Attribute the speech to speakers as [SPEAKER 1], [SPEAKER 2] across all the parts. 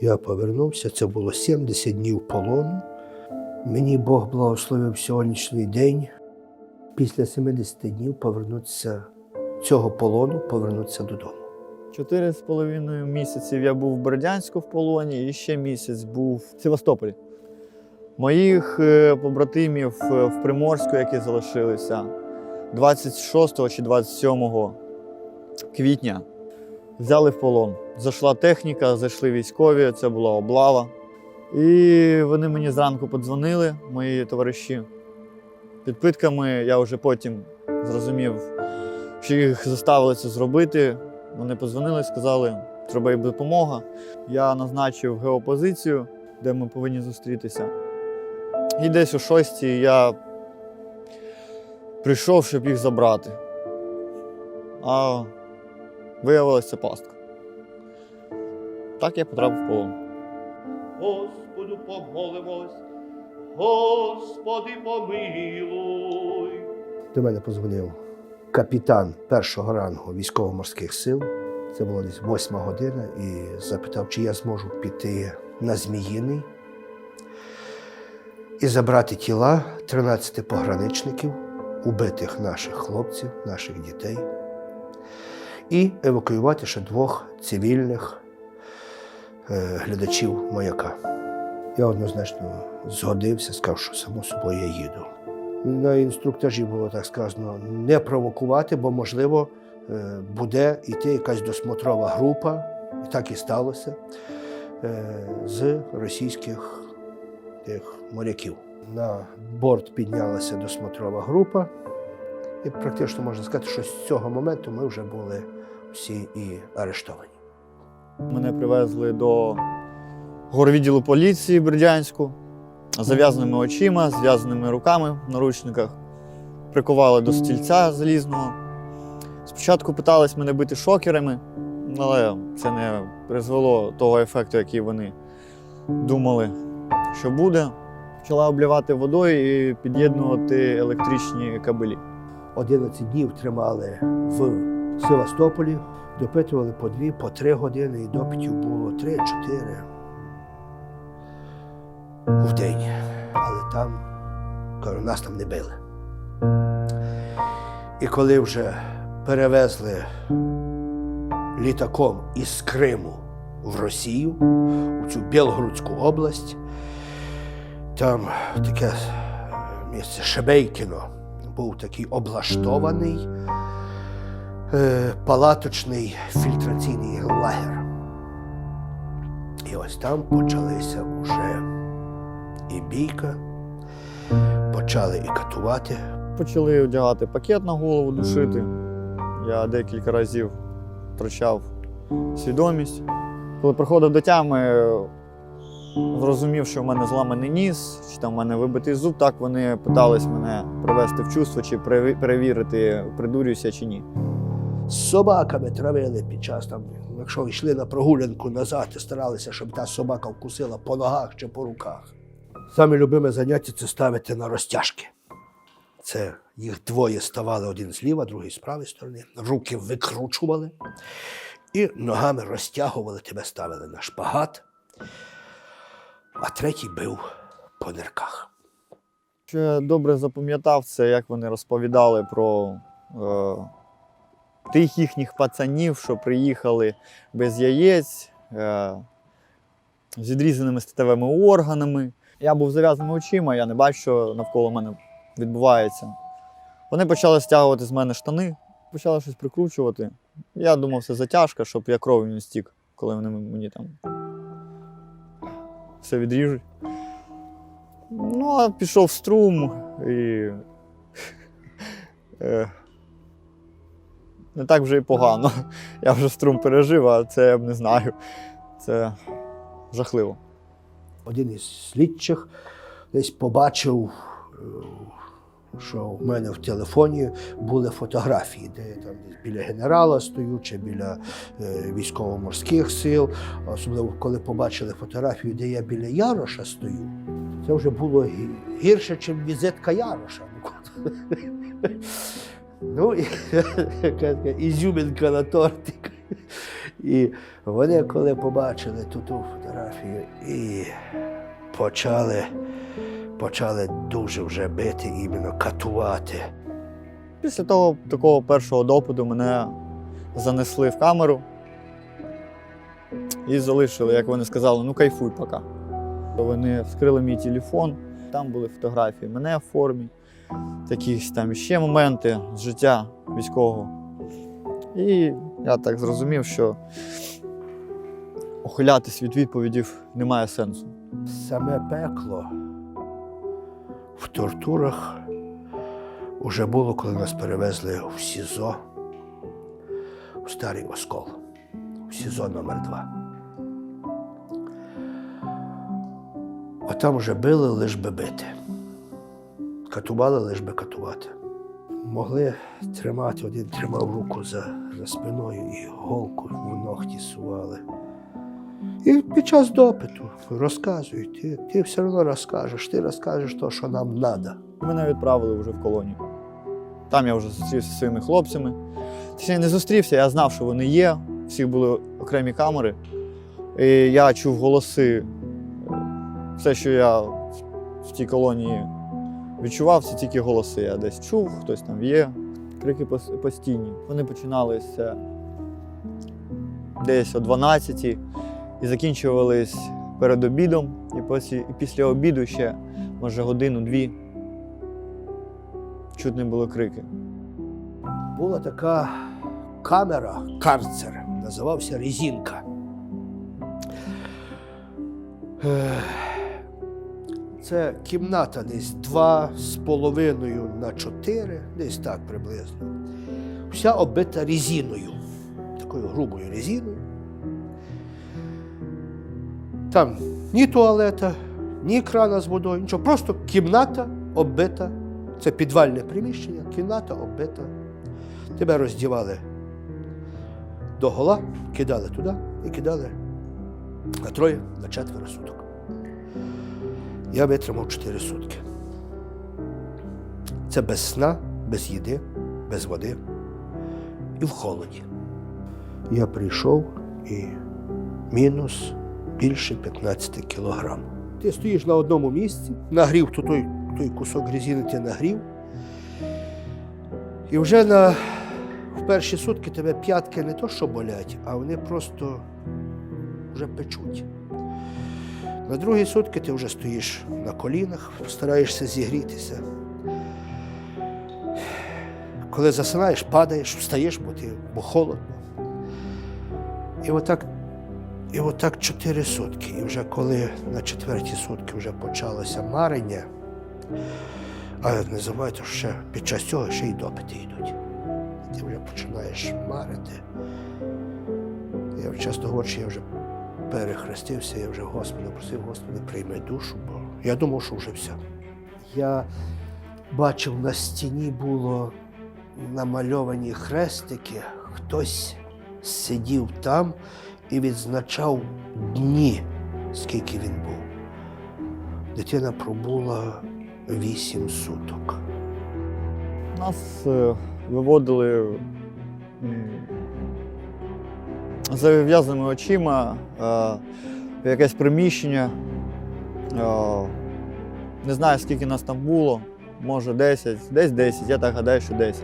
[SPEAKER 1] Я повернувся, це було 70 днів полону. Мені Бог благословив сьогоднішній день. Після 70 днів повернутися цього полону, повернутися додому.
[SPEAKER 2] Чотири з половиною місяців я був в Бердянську в полоні і ще місяць був в Севастополі. Моїх е, побратимів е, в Приморську, які залишилися 26 чи 27 квітня, взяли в полон. Зайшла техніка, зайшли військові, це була облава. І вони мені зранку подзвонили, мої товариші. Під питками я вже потім зрозумів, що їх заставили це зробити. Вони подзвонили, сказали, треба їм допомога. Я назначив геопозицію, де ми повинні зустрітися. І десь о шостій я прийшов, щоб їх забрати. А виявилася пастка. Так я потрапив в полон.
[SPEAKER 3] Господу помолимось, Господи помилуй.
[SPEAKER 1] До мене позвонив капітан першого рангу військово-морських сил. Це було десь восьма година, і запитав, чи я зможу піти на Зміїний і забрати тіла 13 пограничників, убитих наших хлопців, наших дітей, і евакуювати ще двох цивільних глядачів маяка. Я однозначно згодився, сказав, що само собою я їду. На інструктажі було так сказано не провокувати, бо, можливо, е, буде йти якась досмотрова група, і так і сталося, е, з російських тих моряків. На борт піднялася досмотрова група, і практично можна сказати, що з цього моменту ми вже були всі і арештовані.
[SPEAKER 2] Мене привезли до горвідділу поліції Бердянську зав'язаними очима, зв'язаними руками в наручниках. Прикували до стільця залізного. Спочатку питались мене бити шокерами, але це не призвело того ефекту, який вони думали, що буде. Почала обливати водою і під'єднувати електричні кабелі.
[SPEAKER 1] 11 днів тримали в Севастополі, допитували по дві, по три години, і допитів було три-чотири в день. Але там, кажу, нас там не били. І коли вже перевезли літаком із Криму в Росію, у цю Білгородську область, там таке місце Шебейкіно був такий облаштований палаточний фільтраційний лагер. І ось там почалися уже і бійка, почали і катувати.
[SPEAKER 2] Почали одягати пакет на голову, душити. Я декілька разів втрачав свідомість. Коли приходив до тями, зрозумів, що в мене зламаний ніс, чи там в мене вибитий зуб, так вони питались мене привести в чувство, чи перевірити, придурююся чи ні.
[SPEAKER 1] З собаками травили під час там, якщо йшли на прогулянку назад і старалися, щоб та собака вкусила по ногах чи по руках. Саме любиме заняття це ставити на розтяжки. Це їх двоє ставали один зліва, другий з правої сторони, руки викручували і ногами розтягували, тебе ставили на шпагат, а третій бив по нирках.
[SPEAKER 2] Що я добре запам'ятав, це як вони розповідали про е, тих їхніх пацанів, що приїхали без яєць, е, з відрізаними статевими органами. Я був з зав'язаними очима, я не бачу, що навколо мене відбувається. Вони почали стягувати з мене штани, почали щось прикручувати. Я думав, це затяжка, щоб я кров'ю не стік, коли вони мені там все відріжуть. Ну, а пішов струм і. Не так вже і погано. Я вже струм пережив, а це я б не знаю. Це жахливо.
[SPEAKER 1] Один із слідчих десь побачив, е, що в мене в телефоні були фотографії, де я там десь біля генерала стою чи біля е, військово-морських сил. Особливо коли побачили фотографію, де я біля Яроша стою, це вже було гірше, ніж візитка Яроша. Ну, ізюмінка на тортик. І вони, коли побачили ту, ту фотографію, і почали, почали дуже вже бити, іменно катувати.
[SPEAKER 2] Після того такого першого допиту мене занесли в камеру і залишили, як вони сказали, ну кайфуй поки. Вони вскрили мій телефон, там були фотографії мене в формі, якісь там ще моменти з життя військового. І я так зрозумів, що ухилятись від відповідів немає сенсу.
[SPEAKER 1] Саме пекло в тортурах уже було, коли нас перевезли в СІЗО, в Старий Оскол, в СІЗО номер 2 А там вже били, лиш би бити. Катували, лиш би катувати. Могли тримати, один тримав руку за, за спиною і голку в ногті сували. І під час допиту розказують, ти, ти все одно розкажеш, ти розкажеш те, що нам треба.
[SPEAKER 2] Мене відправили вже в колонію. Там я вже зустрівся зі своїми хлопцями. Точніше, не зустрівся, я знав, що вони є. Всіх були окремі камери. І я чув голоси. Все, що я в тій колонії відчував, це тільки голоси. Я десь чув, хтось там є. Крики постійні. Вони починалися десь о 12 і закінчувались перед обідом. І після, обіду ще, може, годину-дві чутні були крики.
[SPEAKER 1] Була така камера, карцер, називався Резінка. Це кімната десь два з половиною на чотири, десь так приблизно. Вся оббита резиною, такою грубою резиною. Там ні туалета, ні крана з водою, нічого, просто кімната оббита. Це підвальне приміщення, кімната оббита. Тебе роздівали до гола, кидали туди і кидали на троє, на четверо суток. Я витримав чотири сутки. Це без сна, без їди, без води і в холоді. Я прийшов і мінус більше 15 кілограм. Ти стоїш на одному місці, нагрів то той, той кусок резини ти нагрів. І вже на, в перші сутки тебе п'ятки не то що болять, а вони просто вже печуть. На другі сутки ти вже стоїш на колінах, стараєшся зігрітися. Коли засинаєш, падаєш, встаєш, бо ти бо холодно. І отак, і отак чотири сутки. І вже коли на четверті сутки вже почалося марення, а не забувайте, що ще під час цього ще й допити йдуть. Ти вже починаєш марити. Я часто говорю, що я вже перехрестився, я вже Господа просив, Господи, прийми душу, бо я думав, що вже все. Я бачив на стіні було намальовані хрестики, хтось сидів там і відзначав дні, скільки він був. Дитина пробула вісім суток.
[SPEAKER 2] Нас е, виводили зав'язаними очима е, якесь приміщення. Е, Не знаю, скільки нас там було, може 10, десь 10, я так гадаю, що 10.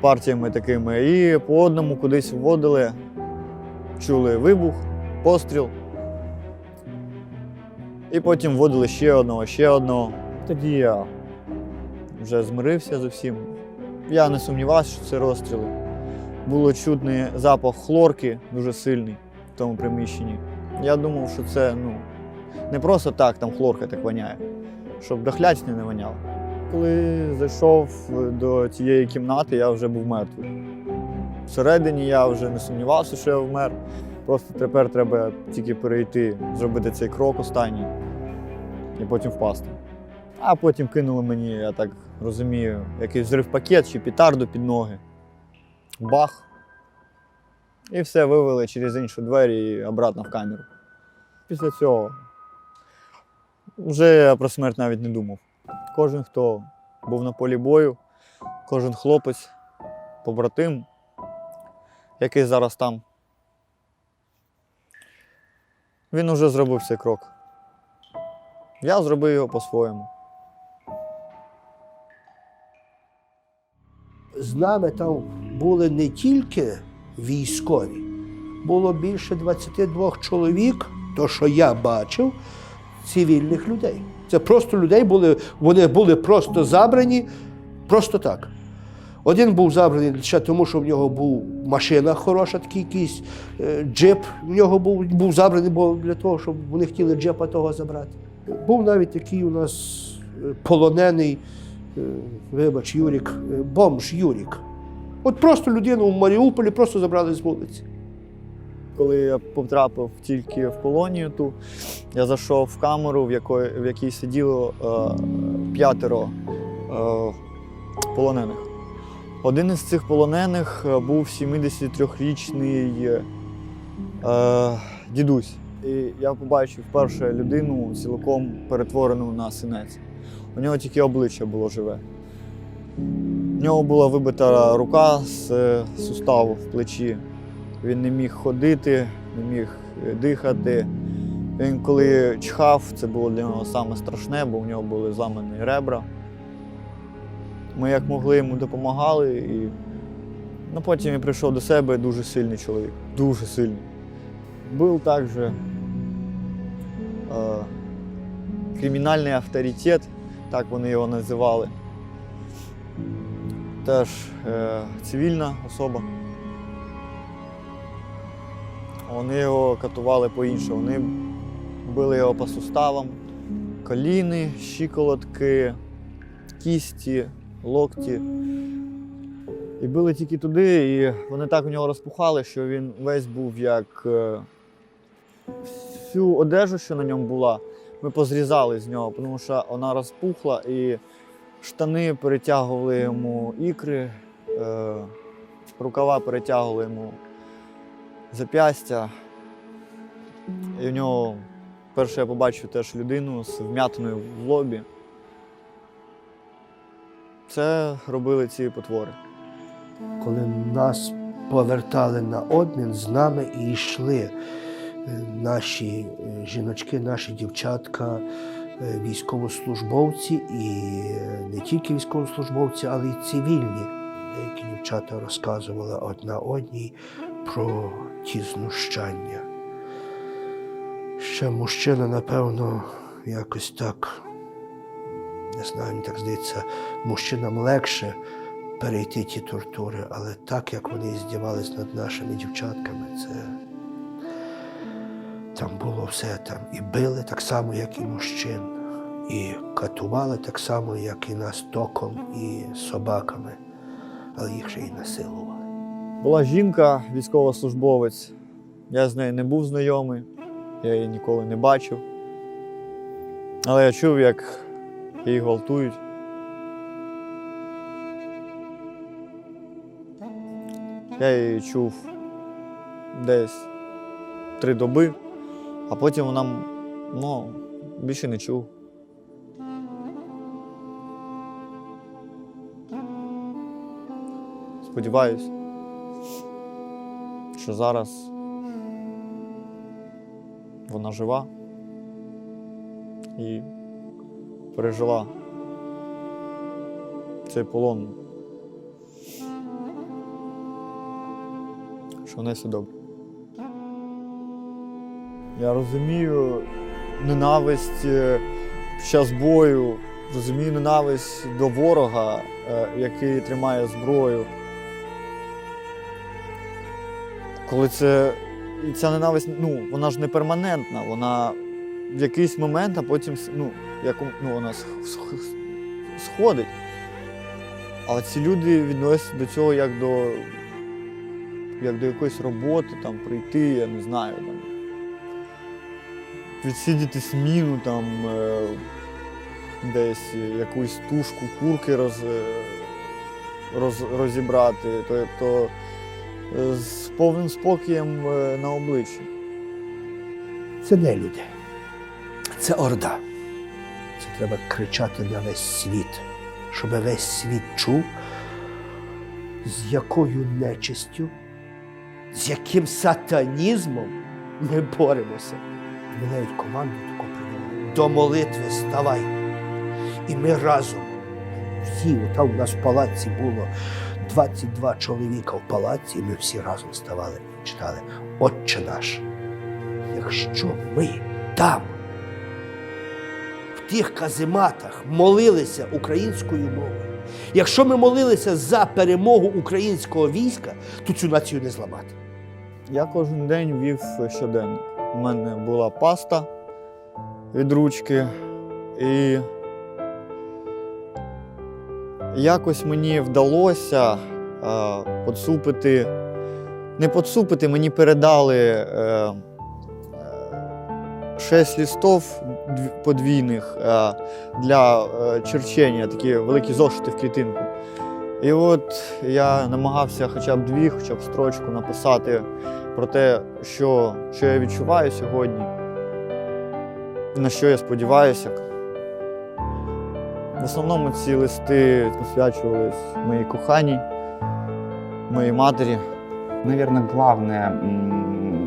[SPEAKER 2] Партіями такими. І по одному кудись вводили, чули вибух, постріл. І потім вводили ще одного, ще одного. Тоді я вже змирився з усім. Я не сумнівався, що це розстріли. Було чутний запах хлорки дуже сильний в тому приміщенні. Я думав, що це ну, не просто так там хлорка так воняє, щоб дохлячне не воняло. Коли зайшов до цієї кімнати, я вже був мертвий. Всередині я вже не сумнівався, що я вмер. Просто тепер треба тільки перейти, зробити цей крок останній і потім впасти. А потім кинули мені, я так розумію, якийсь взрив пакет чи петарду під ноги. Бах. І все вивели через інші двері і обратно в камеру. Після цього вже я про смерть навіть не думав. Кожен, хто був на полі бою, кожен хлопець, побратим, який зараз там. Він уже зробив цей крок. Я зробив його по-своєму.
[SPEAKER 1] З нами там були не тільки військові, було більше 22 чоловік, то що я бачив, цивільних людей. Це просто людей були, вони були просто забрані, просто так. Один був забраний лише тому, що в нього був машина хороша, такий якийсь е, джип. В нього був, був забраний, бо для того, щоб вони хотіли джипа того забрати. Був навіть такий у нас е, полонений, е, вибач, Юрік, бомж Юрік. От просто людину в Маріуполі просто забрали з вулиці.
[SPEAKER 2] Коли я потрапив тільки в колонію ту, я зайшов в камеру, в якої, в якій сиділо е, п'ятеро е, полонених. Один із цих полонених е, був 73-річний е, дідусь. І я побачив вперше людину цілком перетворену на синець. У нього тільки обличчя було живе. У нього була вибита рука з суставу в плечі. Він не міг ходити, не міг е, дихати. Він коли чхав, це було для нього саме страшне, бо у нього були зламані ребра. Ми як могли йому допомагали, і ну, потім він прийшов до себе дуже сильний чоловік. Дуже сильний. Був також е, кримінальний авторитет, так вони його називали. Теж е, цивільна особа. Вони його катували по-іншому. Вони били його по суставам, коліни, щиколотки, кісті, локті. І били тільки туди, і вони так у нього розпухали, що він весь був як е, всю одежу, що на ньому була, ми позрізали з нього, тому що вона розпухла і штани перетягували йому ікри, е, рукава перетягували йому зап'ястя. І в нього перше я побачив теж людину з вм'ятиною в лобі. Це робили ці потвори.
[SPEAKER 1] Коли нас повертали на обмін, з нами і йшли е, наші е, жіночки, наші дівчатка, військовослужбовці, і е, не тільки військовослужбовці, але й цивільні. Деякі дівчата розказували одна одній про ті знущання. Ще мужчина, напевно, якось так, не знаю, мені так здається, мужчинам легше перейти ті тортури, але так як вони здівались над нашими дівчатками, це там було все там. І били так само, як і мужчин, і катували так само, як і нас током і собаками, але їх ще й насилували.
[SPEAKER 2] Була жінка, військовослужбовець. Я з нею не був знайомий, я її ніколи не бачив. Але я чув, як її гвалтують. Я її чув десь три доби, а потім вона ну, більше не чув. Сподіваюсь, що зараз вона жива і пережила цей полон. Що в неї все добре. Я розумію ненависть е, під час бою, розумію ненависть до ворога, е, який тримає зброю. Коли це. Ця ненависть, ну, вона ж не перманентна, вона в якийсь момент, а потім ну, як, ну, вона сх- сх- сходить. Але ці люди відносяться до цього як до, як до якоїсь роботи, там, прийти, я не знаю, відсидіти сміну, там, е, десь якусь тушку курки роз, е, роз, розібрати. Тобто з повним спокієм на обличчі.
[SPEAKER 1] Це не люди, це орда. Це треба кричати на весь світ, щоб весь світ чув, з якою нечистю з яким сатанізмом ми боремося. Ми навіть команду таку придумали. До молитви ставай. І ми разом. Всі, там у нас в палаці було 22 чоловіка в палаці, і ми всі разом ставали і читали Отче наш. Якщо ми там, в тих казематах, молилися українською мовою, якщо ми молилися за перемогу українського війська, то цю націю не зламати.
[SPEAKER 2] Я кожен день вів щоденник. У мене була паста від ручки, і якось мені вдалося е, поцупити, не поцупити, мені передали е, е, шесть листов подвійних для черчення, такі великі зошити в клітинку. І от я намагався хоча б дві, хоча б строчку написати про те, що, що я відчуваю сьогодні, на що я сподіваюся. В основному ці листи посвячувались моїй коханій, моїй матері.
[SPEAKER 4] Наверное, главное,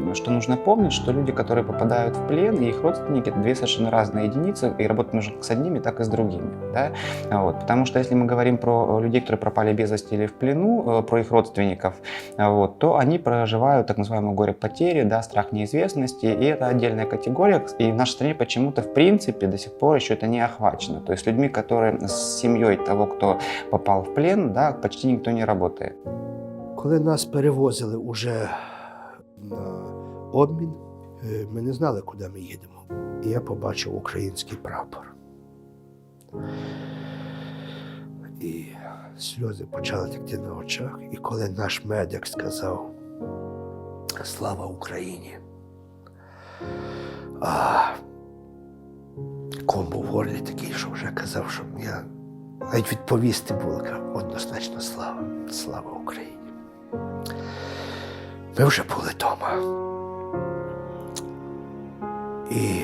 [SPEAKER 4] м, что нужно помнить, что люди, которые попадают в плен, и их родственники, это две совершенно разные единицы, и работать нужно как с одними, так и с другими. Да? Вот. Потому что если мы говорим про э, людей, которые пропали без вести или в плену, э, про их родственников, а, вот, то они проживают так называемую горе потери, да, страх неизвестности, и это отдельная категория, и в нашей стране почему-то в принципе до сих пор еще это не охвачено. То есть людьми, которые с семьей того, кто попал в плен, да, почти никто не работает.
[SPEAKER 1] Коли нас перевозили уже на обмін, е, ми не знали, куди ми їдемо. І я побачив український прапор. І сльози почали текти на очах. І коли наш медик сказав Слава Україні! А ком був горлі такий, що вже казав, що я навіть відповісти було однозначно слава, слава Україні. Ми вже були вдома. І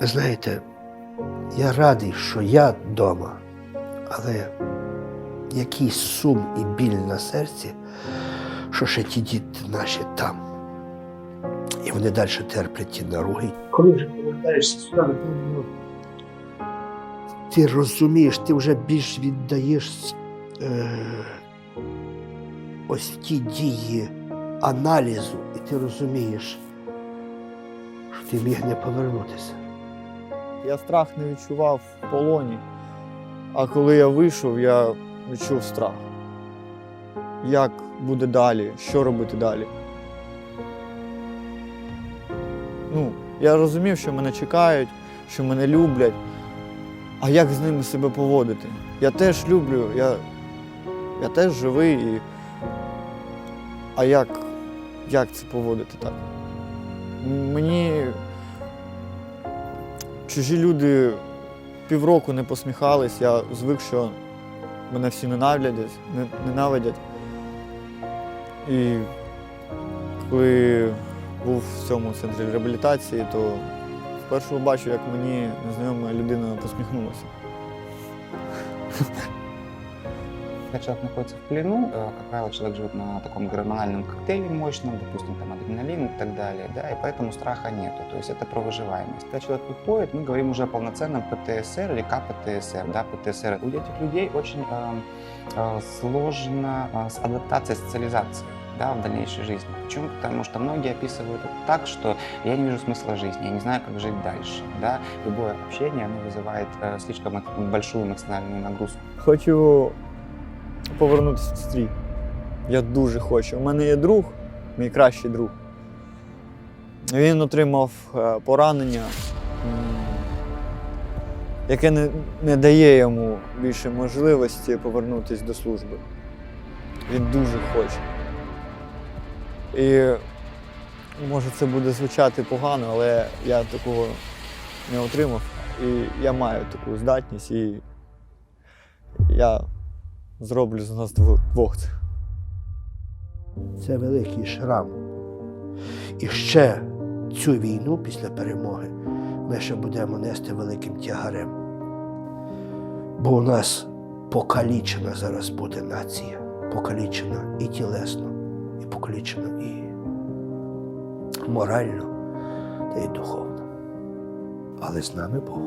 [SPEAKER 1] знаєте, я радий, що я вдома, але якийсь сум і біль на серці, що ще ті діти наші там. І вони далі терплять ті наруги. Коли вже повертаєшся сюди, ти розумієш, ти вже більш віддаєш е, ось ті дії аналізу, і ти розумієш, що ти міг не повернутися.
[SPEAKER 2] Я страх не відчував в полоні, а коли я вийшов, я відчув страх. Як буде далі, що робити далі. Ну, я розумів, що мене чекають, що мене люблять. А як з ними себе поводити? Я теж люблю, я, я теж живий. І... А як, як це поводити так? Мені чужі люди півроку не посміхались, я звик, що мене всі ненавидять, ненавидять. І коли був в цьому центрі реабілітації, то вперше побачив, як мені незнайома людина посміхнулася.
[SPEAKER 4] Когда человек находится в плену, э, как правило, человек живет на таком гормональном коктейле мощном, допустим, там адреналин и так далее, да, и поэтому страха нету, то есть это про выживаемость. Когда человек выходит, мы говорим уже о полноценном ПТСР или КПТСР, да, ПТСР. У этих людей очень э, э, сложно э, с адаптацией, социализацией да, в дальнейшей жизни. Почему? Потому что многие описывают так, что я не вижу смысла жизни, я не знаю, как жить дальше. Да? Любое общение оно вызывает э, слишком большую эмоциональную нагрузку.
[SPEAKER 2] Хочу повернутися в стрій. Я дуже хочу. У мене є друг, мій кращий друг. Він отримав е, поранення, яке не, не дає йому більше можливості повернутися до служби. Він дуже хоче. І може це буде звучати погано, але я такого не отримав. І я маю таку здатність, і я зроблю з нас дво- двох.
[SPEAKER 1] Це великий шрам. І ще цю війну після перемоги ми ще будемо нести великим тягарем. Бо у нас покалічена зараз буде нація. Покалічена і тілесно, і покалічена і морально, та й духовно. Але з нами Бог.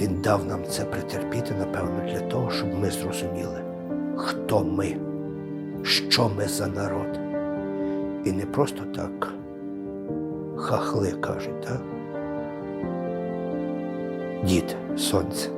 [SPEAKER 1] Він дав нам це претерпіти, напевно, для того, щоб ми зрозуміли, хто ми, що ми за народ. І не просто так хахли кажуть, так? Дід, сонце.